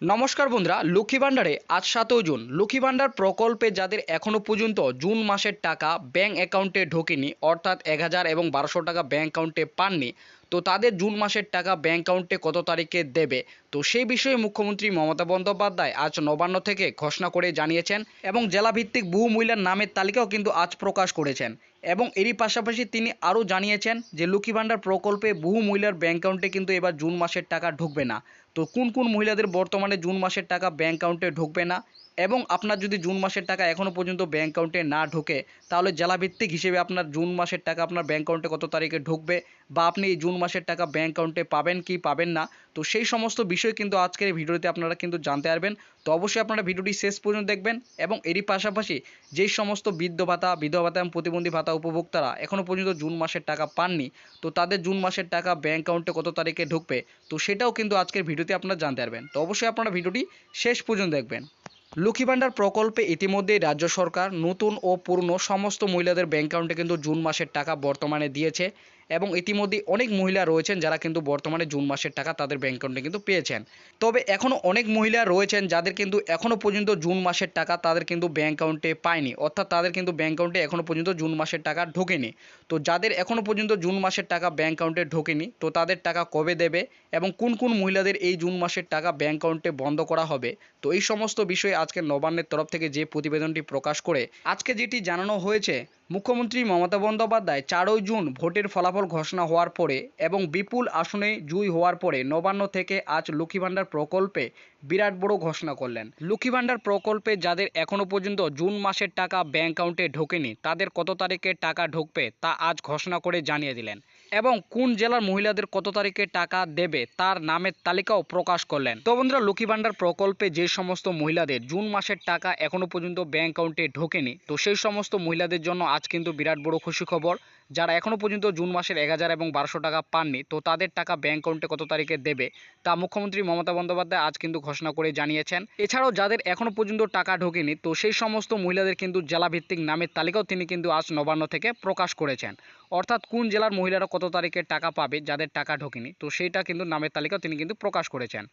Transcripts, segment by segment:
নমস্কার বন্ধুরা, লক্ষ্মী ভাণ্ডারে আজ সাতই জুন। লক্ষ্মী ভাণ্ডার প্রকল্পে যাদের এখনও পর্যন্ত জুন মাসের টাকা ব্যাংক অ্যাকাউন্টে ঢোকেনি, অর্থাৎ এক হাজার এবং বারোশো টাকা ব্যাংক অ্যাকাউন্টে পাননি, তো তাদের জুন মাসের টাকা ব্যাংক অ্যাকাউন্টে কত তারিখে দেবে? তো সেই বিষয়ে মুখ্যমন্ত্রী মমতা বন্দ্যোপাধ্যায় আজ নবান্ন থেকে ঘোষণা করে জানিয়েছেন এবং জেলাভিত্তিক বহু মহিলার নামের তালিকাও কিন্তু আজ প্রকাশ করেছেন। এবং এরই পাশাপাশি তিনি আরও জানিয়েছেন যে লক্ষ্মী ভাণ্ডার প্রকল্পে বহু মহিলার ব্যাংক অ্যাকাউন্টে কিন্তু এবার জুন মাসের টাকা ঢুকবে না। তো কোন কোন মহিলাদের বর্তমানে জুন মাসের টাকা ব্যাঙ্ক অ্যাকাউন্টে ঢুকবে না? এবং আপনার যদি জুন মাসের টাকা এখনও পর্যন্ত ব্যাঙ্ক অ্যাকাউন্টে না ঢোকে, তাহলে জেলাভিত্তিক হিসেবে আপনার জুন মাসের টাকা আপনার ব্যাঙ্ক অ্যাকাউন্টে কত তারিখে ঢুকবে? বা আপনি এই জুন মাসের টাকা ব্যাঙ্ক অ্যাকাউন্টে পাবেন কি পাবেন না? তো সেই সমস্ত বিষয় কিন্তু আজকের এই ভিডিওতে আপনারা কিন্তু জানতে পারবেন। তো অবশ্যই আপনারা ভিডিওটি শেষ পর্যন্ত দেখবেন এবং এরই পাশাপাশি যেই সমস্ত বৃদ্ধ ভাতা, বিধবা ভাতা এবং প্রতিবন্ধী ভাতা উপভোক্তারা এখনও পর্যন্ত জুন মাসের টাকা পাননি, তো তাদের জুন মাসের টাকা ব্যাঙ্ক অ্যাকাউন্টে কত তারিখে ঢুকবে? তো সেটাও কিন্তু আজকের ভিডিওতে আপনারা জানতে পারবেন, তো অবশ্যই আপনারা ভিডিওটি শেষ পর্যন্ত দেখবেন। লক্ষ্মী ভাণ্ডার প্রকল্পে ইতিমধ্যেই রাজ্য সরকার নতুন ও পুরনো সমস্ত মহিলাদের ব্যাংক অ্যাকাউন্টে কিন্তু জুন মাসের টাকা বর্তমানে দিয়েছে। এবং ইতিমধ্যে অনেক মহিলা রয়েছেন যারা কিন্তু বর্তমানে জুন মাসের টাকা তাদের ব্যাংক অ্যাকাউন্টে কিন্তু পেয়েছেন। তবে এখনও অনেক মহিলা রয়েছেন যাদের কিন্তু এখনও পর্যন্ত জুন মাসের টাকা তাদের কিন্তু ব্যাংক অ্যাকাউন্টে পায়নি। অর্থাৎ তাদের কিন্তু ব্যাংক অ্যাকাউন্টে এখনও পর্যন্ত জুন মাসের টাকা ঢোকেনি। তো যাদের এখনও পর্যন্ত জুন মাসের টাকা ব্যাংক অ্যাকাউন্টে ঢোকেনি, তো তাদের টাকা কবে দেবে এবং কোন কোন মহিলাদের এই জুন মাসের টাকা ব্যাংক অ্যাকাউন্টে বন্ধ করা হবে, তো এই সমস্ত বিষয়ে আজকে নবান্নের তরফ থেকে যে প্রতিবেদনটি প্রকাশ করে, আজকে যেটি জানানো হয়েছে মুখ্যমন্ত্রী মমতা বন্দ্যোপাধ্যায় চারই জুন ভোটের ফলাফল ঘোষণা হওয়ার পরে এবং বিপুল আসনে জয়ী হওয়ার পরে নবান্ন থেকে আজ লক্ষ্মী ভাণ্ডার প্রকল্পে বিরাট বড় ঘোষণা করলেন। লক্ষ্মী ভাণ্ডার প্রকল্পে যাদের এখনও পর্যন্ত জুন মাসের টাকা ব্যাংক অ্যাকাউন্টে ঢোকেনি, তাদের কত তারিখে টাকা ঢুকবে তা আজ ঘোষণা করে জানিয়ে দিলেন। এবং কোন জেলার মহিলাদের কত তারিখে টাকা দেবে তার নামের তালিকাও প্রকাশ করলেন। তো বন্ধুরা, লক্ষ্মী ভান্ডার প্রকল্পে যে সমস্ত মহিলাদের জুন মাসের টাকা এখনও পর্যন্ত ব্যাংক অ্যাকাউন্টে ঢোকেনি, তো সেই সমস্ত মহিলাদের জন্য আজ কিন্তু বিরাট বড় খুশি খবর। যারা এখনও পর্যন্ত জুন মাসের এক হাজার এবং বারোশো টাকা পাননি, তো তাদের টাকা ব্যাংক অ্যাকাউন্টে কত তারিখে দেবে, তা মুখ্যমন্ত্রী মমতা বন্দ্যোপাধ্যায় আজ কিন্তু ঘোষণা করে জানিয়েছেন। এছাড়াও যাদের এখনও পর্যন্ত টাকা ঢোকেনি, তো সেই সমস্ত মহিলাদের কিন্তু জেলাভিত্তিক নামের তালিকাও তিনি কিন্তু আজ নবান্ন থেকে প্রকাশ করেছেন। অর্থাৎ কোন জেলার মহিলারা কত তারিখে টাকা পাবে, যাদের টাকা ঢোকেনি, তো সেইটা কিন্তু নামের তালিকাও তিনি কিন্তু প্রকাশ করেছেন।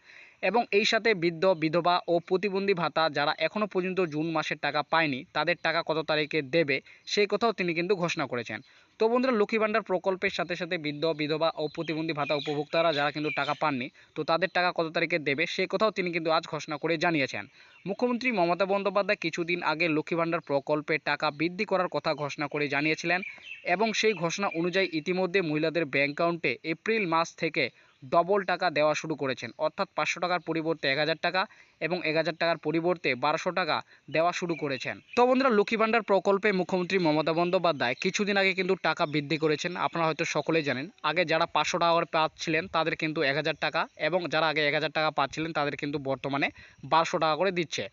এবং এই সাথে বৃদ্ধ, বিধবা ও প্রতিবন্ধী ভাতা যারা এখনও পর্যন্ত জুন মাসের টাকা পায়নি, তাদের টাকা কত তারিখে দেবে, সেই কথাও তিনি কিন্তু ঘোষণা করেছেন। তো বন্ধুরা, লক্ষ্মী ভাণ্ডার প্রকল্পের সাথে সাথে বৃদ্ধ, বিধবা ও প্রতিবন্ধী ভাতা উপভোক্তারা যারা কিন্তু টাকা পাননি, তো তাদের টাকা কত তারিখে দেবে, সেই কথাও তিনি কিন্তু আজ ঘোষণা করে জানিয়েছেন। মুখ্যমন্ত্রী মমতা বন্দ্যোপাধ্যায় কিছুদিন আগে লক্ষ্মী ভাণ্ডার প্রকল্পের টাকা বৃদ্ধি করার কথা ঘোষণা করে জানিয়েছিলেন এবং সেই ঘোষণা অনুযায়ী ইতিমধ্যে মহিলাদের ব্যাংক অ্যাকাউন্টে এপ্রিল মাস থেকে ডবল টাকা দেওয়া শুরু করেছেন। অর্থাৎ পাঁচশো টাকার পরিবর্তে এক হাজার টাকা এবং এক হাজার টাকার পরিবর্তে বারোশো টাকা দেওয়া শুরু করেছেন। তো বন্ধুরা, লক্ষ্মী ভাণ্ডার প্রকল্পে মুখ্যমন্ত্রী মমতা বন্দ্যোপাধ্যায় কিছুদিন আগে কিন্তু টাকা বৃদ্ধি করেছেন। আপনারা হয়তো সকলেই জানেন, আগে যারা পাঁচশো টাকা করে পাচ্ছিলেন তাদের কিন্তু এক হাজার টাকা এবং যারা আগে এক হাজার টাকা পাচ্ছিলেন তাদের কিন্তু বর্তমানে বারোশো টাকা করে দিচ্ছে।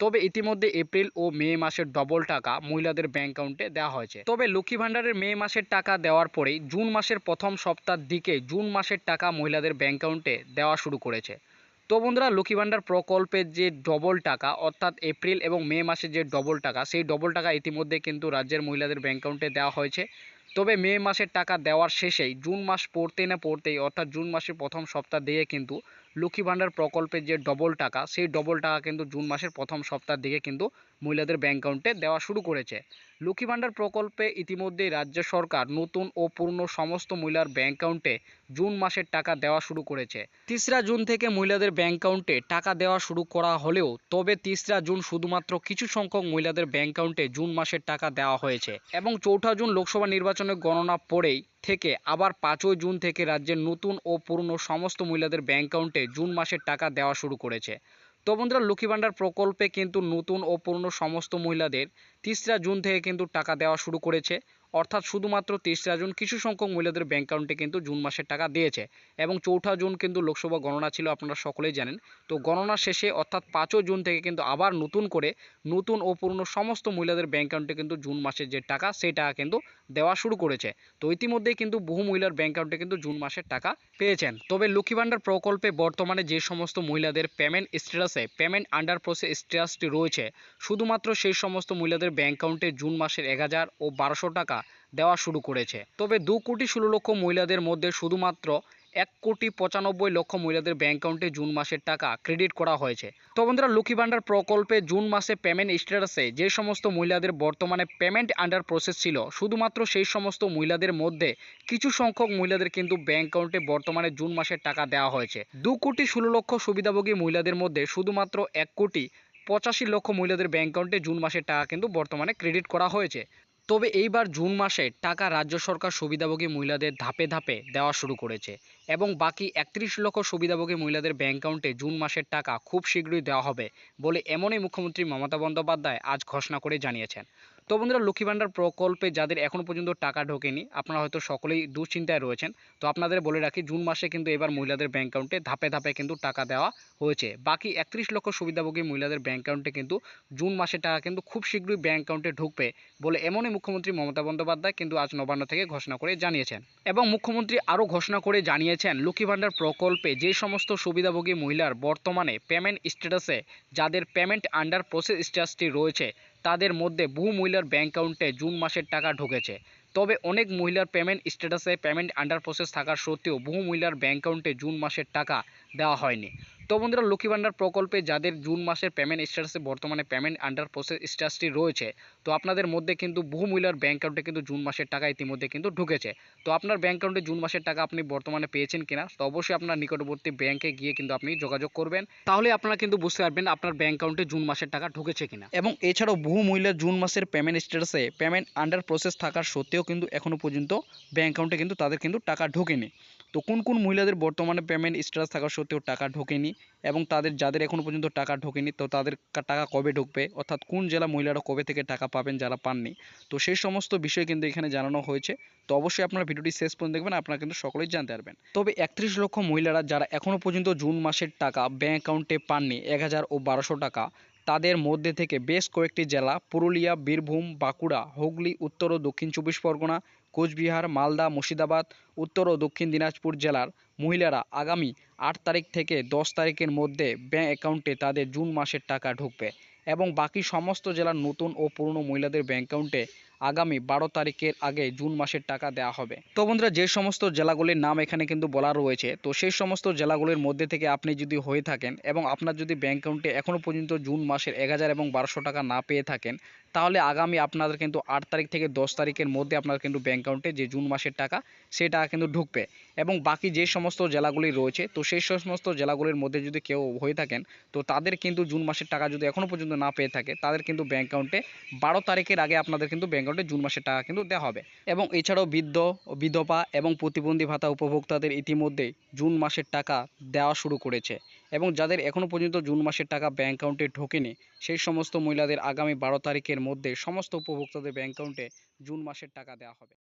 তবে ইতিমধ্যে এপ্রিল ও মে মাসের ডবল টাকা মহিলাদের ব্যাংক অ্যাকাউন্টে দেওয়া হয়েছে। তবে লক্ষ্মী ভাণ্ডারের মে মাসের টাকা দেওয়ার পরেই জুন মাসের প্রথম সপ্তাহের দিকে জুন মাসের টাকা মহিলাদের ব্যাংক অ্যাকাউন্টে দেওয়া শুরু করেছে। তো বন্ধুরা, লক্ষ্মী ভাণ্ডার প্রকল্পের যে ডবল টাকা, অর্থাৎ এপ্রিল এবং মে মাসের যে ডবল টাকা, সেই ডবল টাকা ইতিমধ্যে কিন্তু রাজ্যের মহিলাদের ব্যাঙ্ক অ্যাকাউন্টে দেওয়া হয়েছে। তবে মে মাসের টাকা দেওয়ার শেষেই, জুন মাস পড়তে না পড়তেই, অর্থাৎ জুন মাসের প্রথম সপ্তাহ দিয়ে কিন্তু লক্ষ্মী ভাণ্ডার প্রকল্পের যে ডবল টাকা, সেই ডবল টাকা কিন্তু জুন মাসের প্রথম সপ্তাহের দিকে কিন্তু মহিলাদের ব্যাংক অ্যাকাউন্টে দেওয়া শুরু করেছে। লক্ষ্মী ভাণ্ডার প্রকল্পে ইতিমধ্যেই রাজ্য সরকার নতুন ও পূর্ণ সমস্ত মহিলার ব্যাংক অ্যাকাউন্টে জুন মাসের টাকা দেওয়া শুরু করেছে। তিসরা জুন থেকে মহিলাদের ব্যাংক অ্যাকাউন্টে টাকা দেওয়া শুরু করা হলেও তবে তিসরা জুন শুধুমাত্র কিছু সংখ্যক মহিলাদের ব্যাংক অ্যাকাউন্টে জুন মাসের টাকা দেওয়া হয়েছে। এবং চৌঠা জুন লোকসভা নির্বাচনের গণনা পরেই থেকে আবার পাঁচই জুন থেকে রাজ্যের নতুন ও পুরনো সমস্ত মহিলাদের ব্যাংক অ্যাকাউন্টে জুন মাসের টাকা দেওয়া শুরু করেছে। তো বন্ধুরা, লক্ষ্মী ভাণ্ডার প্রকল্পে কিন্তু নতুন ও পুরনো সমস্ত মহিলাদের তিসরা জুন থেকে কিন্তু টাকা দেওয়া শুরু করেছে। অর্থাৎ শুধুমাত্র তেসরা জুন কিছু সংখ্যক মহিলাদের ব্যাংক অ্যাকাউন্টে কিন্তু জুন মাসের টাকা দিয়েছে এবং চৌঠা জুন কিন্তু লোকসভা গণনা ছিল, আপনারা সকলেই জানেন। তো গণনা শেষে অর্থাৎ পাঁচই জুন থেকে কিন্তু আবার নতুন করে নতুন ও পুরনো সমস্ত মহিলাদের ব্যাংক অ্যাকাউন্টে কিন্তু জুন মাসের যে টাকা, সেই টাকা কিন্তু দেওয়া শুরু করেছে। তো ইতিমধ্যেই কিন্তু বহু মহিলার ব্যাংক অ্যাকাউন্টে কিন্তু জুন মাসের টাকা পেয়েছেন। তবে লক্ষ্মী ভাণ্ডার প্রকল্পে বর্তমানে যে সমস্ত মহিলাদের পেমেন্ট স্ট্যাটাসে পেমেন্ট আন্ডার প্রসেস স্ট্যাটাসটি রয়েছে, শুধুমাত্র সেই সমস্ত মহিলাদের ব্যাংক অ্যাকাউন্টে জুন মাসের এক হাজার ও বারোশো টাকা দেওয়া শুরু করেছে। তবে দু কোটি ষোলো লক্ষ মহিলাদের মধ্যে শুধুমাত্র এক কোটি পঁচানব্বই লক্ষ মহিলাদের ব্যাংক অ্যাকাউন্টে জুন মাসের টাকা ক্রেডিট করা হয়েছে। তো বন্ধুরা লক্ষ্মী ভাণ্ডার প্রকল্পে জুন মাসে পেমেন্ট স্ট্যাটাসে যে সমস্ত মহিলাদের বর্তমানে পেমেন্ট আন্ডার প্রসেস ছিল, শুধুমাত্র সেই সমস্ত মহিলাদের মধ্যে কিছু সংখ্যক মহিলাদের কিন্তু ব্যাংক অ্যাকাউন্টে বর্তমানে জুন মাসের টাকা দেওয়া হয়েছে। দু কোটি ষোলো লক্ষ সুবিধাভোগী মহিলাদের মধ্যে শুধুমাত্র এক কোটি পঁচাশি লক্ষ মহিলাদের ব্যাংক অ্যাকাউন্টে জুন মাসের টাকা কিন্তু বর্তমানে ক্রেডিট করা হয়েছে। তবে এইবার জুন মাসে টাকা রাজ্য সরকার সুবিধাভোগী মহিলাদের ধাপে ধাপে দেওয়া শুরু করেছে এবং বাকি একত্রিশ লক্ষ সুবিধাভোগী মহিলাদের ব্যাঙ্ক অ্যাকাউন্টে জুন মাসের টাকা খুব শীঘ্রই দেওয়া হবে বলে এমনই মুখ্যমন্ত্রী মমতা বন্দ্যোপাধ্যায় আজ ঘোষণা করে জানিয়েছেন। তো বন্ধুরা লক্ষ্মী ভাণ্ডার প্রকল্পে যাদের এখনও পর্যন্ত টাকা ঢোকেনি, আপনারা হয়তো সকলেই দুশ্চিন্তায় রয়েছেন। তো আপনাদের বলে রাখি, জুন মাসে কিন্তু এবার মহিলাদের ব্যাংক অ্যাকাউন্টে ধাপে ধাপে কিন্তু টাকা দেওয়া হয়েছে। বাকি একত্রিশ লক্ষ সুবিধাভোগী মহিলাদের ব্যাংক অ্যাকাউন্টে কিন্তু জুন মাসের টাকা কিন্তু খুব শীঘ্রই ব্যাংক অ্যাকাউন্টে ঢুকবে বলে এমনই মুখ্যমন্ত্রী মমতা বন্দ্যোপাধ্যায় কিন্তু আজ নবান্ন থেকে ঘোষণা করে জানিয়েছেন। এবং মুখ্যমন্ত্রী আরও ঘোষণা করে জানিয়েছেন, লক্ষ্মী ভাণ্ডার প্রকল্পে যে সমস্ত সুবিধাভোগী মহিলার বর্তমানে পেমেন্ট স্ট্যাটাসে যাদের পেমেন্ট আন্ডার প্রসেস স্ট্যাটাসটি রয়েছে তাদের মধ্যে বহু মহিলার ব্যাংক অ্যাকাউন্টে জুন মাসের টাকা ঢুকেছে। তবে অনেক মহিলার পেমেন্ট স্ট্যাটাসে পেমেন্ট আন্ডার প্রসেস থাকা সত্ত্বেও বহু মহিলার ব্যাংক অ্যাকাউন্টে জুন মাসের টাকা দেওয়া হয়নি। তো বন্ধুরা, লক্ষ্মী ভাণ্ডার প্রকল্পে যাদের জুন মাসের পেমেন্ট স্ট্যাটাসে বর্তমানে পেমেন্ট আন্ডার প্রসেস স্ট্যাটাসটি রয়েছে, তো আপনাদের মধ্যে কিন্তু বহু মহিলার ব্যাংক অ্যাকাউন্টে কিন্তু জুন মাসের টাকা ইতিমধ্যে কিন্তু ঢুকেছে। তো আপনার ব্যাংক অ্যাকাউন্টে জুন মাসের টাকা আপনি বর্তমানে পেয়েছেন কিনা, তো অবশ্যই আপনার নিকটবর্তী ব্যাংকে গিয়ে কিন্তু আপনি যোগাযোগ করবেন। তাহলে আপনারা কিন্তু বুঝতে পারবেন আপনার ব্যাংক অ্যাকাউন্টে জুন মাসের টাকা ঢুকেছে কিনা। এবং এছাড়াও বহু মহিলার জুন মাসের পেমেন্ট স্ট্যাটাসে পেমেন্ট আন্ডার প্রসেস থাকার সত্ত্বেও কিন্তু এখনও পর্যন্ত ব্যাঙ্ক অ্যাকাউন্টে কিন্তু তাদের কিন্তু টাকা ঢোকেনি। তো কোন কোন মহিলাদের বর্তমানে পেমেন্ট স্ট্যাটাস থাকা সত্ত্বেও টাকা ঢোকেনি এবং তাদের, যাদের এখনও পর্যন্ত টাকা ঢোকেনি, তো তাদের টাকা কবে ঢুকবে? অর্থাৎ কোন জেলা মহিলারা কবে থেকে টাকা পাবেন যারা পাননি? তো সেই সমস্ত বিষয় কিন্তু এখানে জানানো হয়েছে। তো অবশ্যই আপনারা ভিডিওটি শেষ পর্যন্ত দেখবেন, আপনারা কিন্তু সকলেই জানতে পারবেন। তবে একত্রিশ লক্ষ মহিলারা যারা এখনও পর্যন্ত জুন মাসের টাকা ব্যাংক অ্যাকাউন্টে পাননি, এক হাজার ও বারোশো টাকা তাদের মধ্যে থেকে বেশ কয়েকটি জেলা পুরুলিয়া, বীরভূম, বাঁকুড়া, হুগলি, উত্তর ও দক্ষিণ চব্বিশ পরগনা, কোচবিহার, মালদা, মুর্শিদাবাদ, উত্তর ও দক্ষিণ দিনাজপুর জেলার মহিলারা আগামী আট তারিখ থেকে দশ তারিখের মধ্যে ব্যাঙ্ক অ্যাকাউন্টে তাদের জুন মাসের টাকা ঢুকবে এবং বাকি সমস্ত জেলার নতুন ও পুরনো মহিলাদের ব্যাঙ্ক অ্যাকাউন্টে আগামী বারো তারিখের আগে জুন মাসের টাকা দেওয়া হবে। তো বন্ধুরা, যে সমস্ত জেলাগুলির নাম এখানে কিন্তু বলা রয়েছে, তো সেই সমস্ত জেলাগুলির মধ্যে থেকে আপনি যদি হয়ে থাকেন এবং আপনার যদি ব্যাংক অ্যাকাউন্টে এখনও পর্যন্ত জুন মাসের এক হাজার এবং বারোশো টাকা না পেয়ে থাকেন তাহলে আগামী আপনাদের কিন্তু আট তারিখ থেকে দশ তারিখের মধ্যে আপনার কিন্তু ব্যাংক অ্যাকাউন্টে যে জুন মাসের টাকা সেই টাকা কিন্তু ঢুকবে। এবং বাকি যে সমস্ত জেলাগুলি রয়েছে, তো সেই সমস্ত জেলাগুলির মধ্যে যদি কেউ হয়ে থাকেন, তো তাদের কিন্তু জুন মাসের টাকা যদি এখনও পর্যন্ত না পেয়ে থাকে, তাদের কিন্তু ব্যাংক অ্যাকাউন্টে বারো তারিখের আগে আপনাদের কিন্তু ব্যাংক অ্যাকাউন্টে জুন মাসের টাকা কিন্তু দেওয়া হবে। এবং এছাড়াও বৃদ্ধ, বিধবা এবং প্রতিবন্ধী ভাতা উপভোক্তাদের ইতিমধ্যে জুন মাসের টাকা দেওয়া শুরু করেছে। এবং যাদের এখনও পর্যন্ত জুন মাসের টাকা ব্যাংক অ্যাকাউন্টে ঢোকেনি, সেই সমস্ত মহিলাদের আগামী বারো তারিখের মধ্যে সমস্ত উপভোক্তাদের ব্যাংক অ্যাকাউন্টে জুন মাসের টাকা দেওয়া হবে।